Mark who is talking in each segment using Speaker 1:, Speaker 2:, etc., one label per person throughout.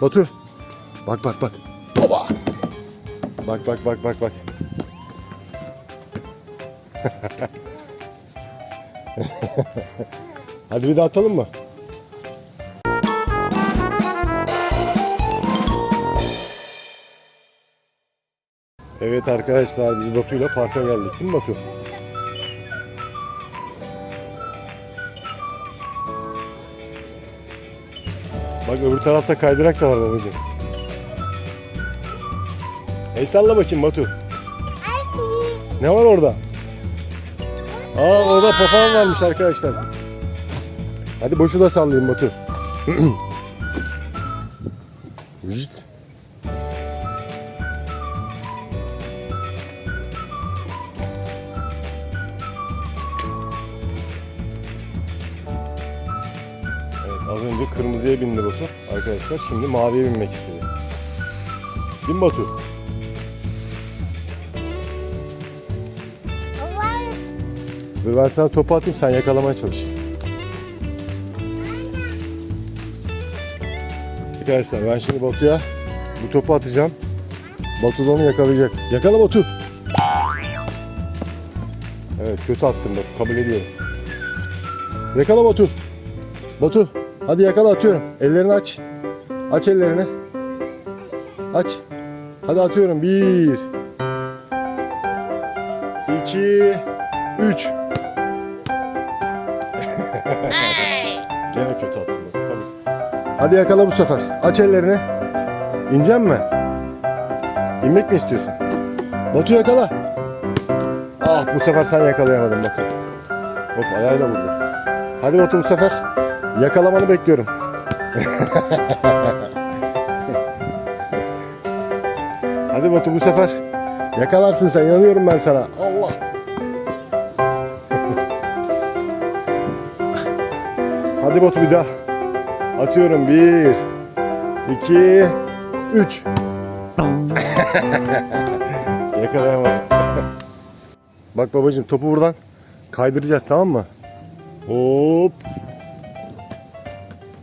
Speaker 1: Batu. Bak bak bak. Baba. Bak bak bak bak bak. Hadi bir daha atalım mı? Evet arkadaşlar biz Batu'yla parka geldik değil mi Batu? Bak öbür tarafta kaydırak da var babacığım. El salla bakayım Batu. Ne var orada? Aa orada papağan varmış arkadaşlar. Hadi boşu da sallayayım Batu. Vıcıt. Az önce kırmızıya bindi Batu arkadaşlar. Şimdi maviye binmek istedi. Bin Batu. Dur ben sana topu atayım sen yakalamaya çalış. Arkadaşlar ben şimdi Batu'ya bu topu atacağım. Batu da onu yakalayacak. Yakala Batu. Evet kötü attım Batu kabul ediyorum. Yakala Batu. Batu hadi yakala atıyorum. Ellerini aç. Aç ellerini. Aç. Hadi atıyorum. Bir. İki. Üç. Gene kötü attım Batu. Hadi. Hadi yakala bu sefer. Aç ellerini. İnecek mi? İnmek mi istiyorsun? Batu yakala. Ah bu sefer sen yakalayamadın Batu. Of ayağıyla vurdu. Hadi Batu bu sefer yakalamanı bekliyorum. Hadi Batu bu sefer yakalarsın sen inanıyorum ben sana. Allah. Hadi Batu bir daha. Atıyorum bir, iki, üç. Yakalayamadım. Bak babacığım topu buradan kaydıracağız tamam mı? Hop.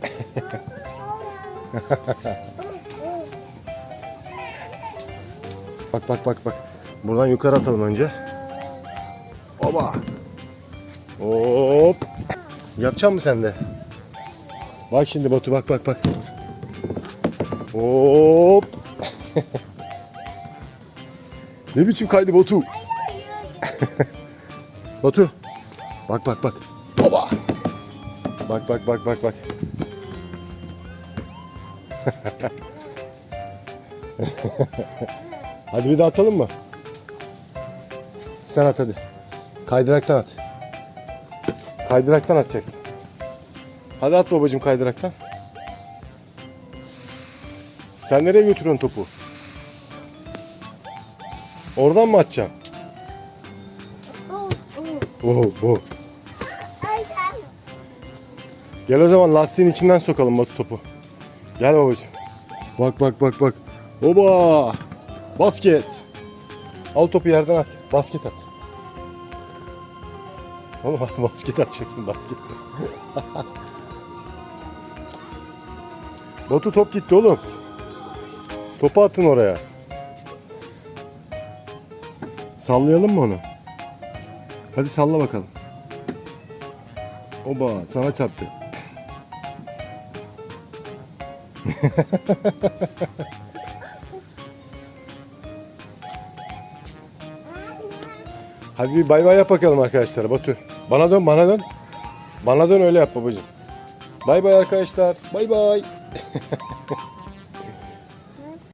Speaker 1: bak bak bak bak. Buradan yukarı atalım önce. Oba. Hop. Yapacak mısın sen de? Bak şimdi Batu bak bak bak. Hop. ne biçim kaydı Batu? Batu. Bak bak bak. Baba. Bak bak bak bak bak. hadi bir daha atalım mı? Sen at hadi. Kaydıraktan at. Kaydıraktan atacaksın. Hadi at babacığım kaydıraktan. Sen nereye götürüyorsun topu? Oradan mı atacaksın? Oh, oh. Gel o zaman lastiğin içinden sokalım Batu topu. Gel babacığım. Bak bak bak bak. Oba! Basket. Al topu yerden at. Basket at. Oğlum basket atacaksın basket. Batu top gitti oğlum. Topu atın oraya. Sallayalım mı onu? Hadi salla bakalım. Oba sana çarptı. Hadi bir bay bay yap bakalım arkadaşlar Batu. Bana dön bana dön. Bana dön öyle yap babacığım. Bay bay arkadaşlar. Bay bay.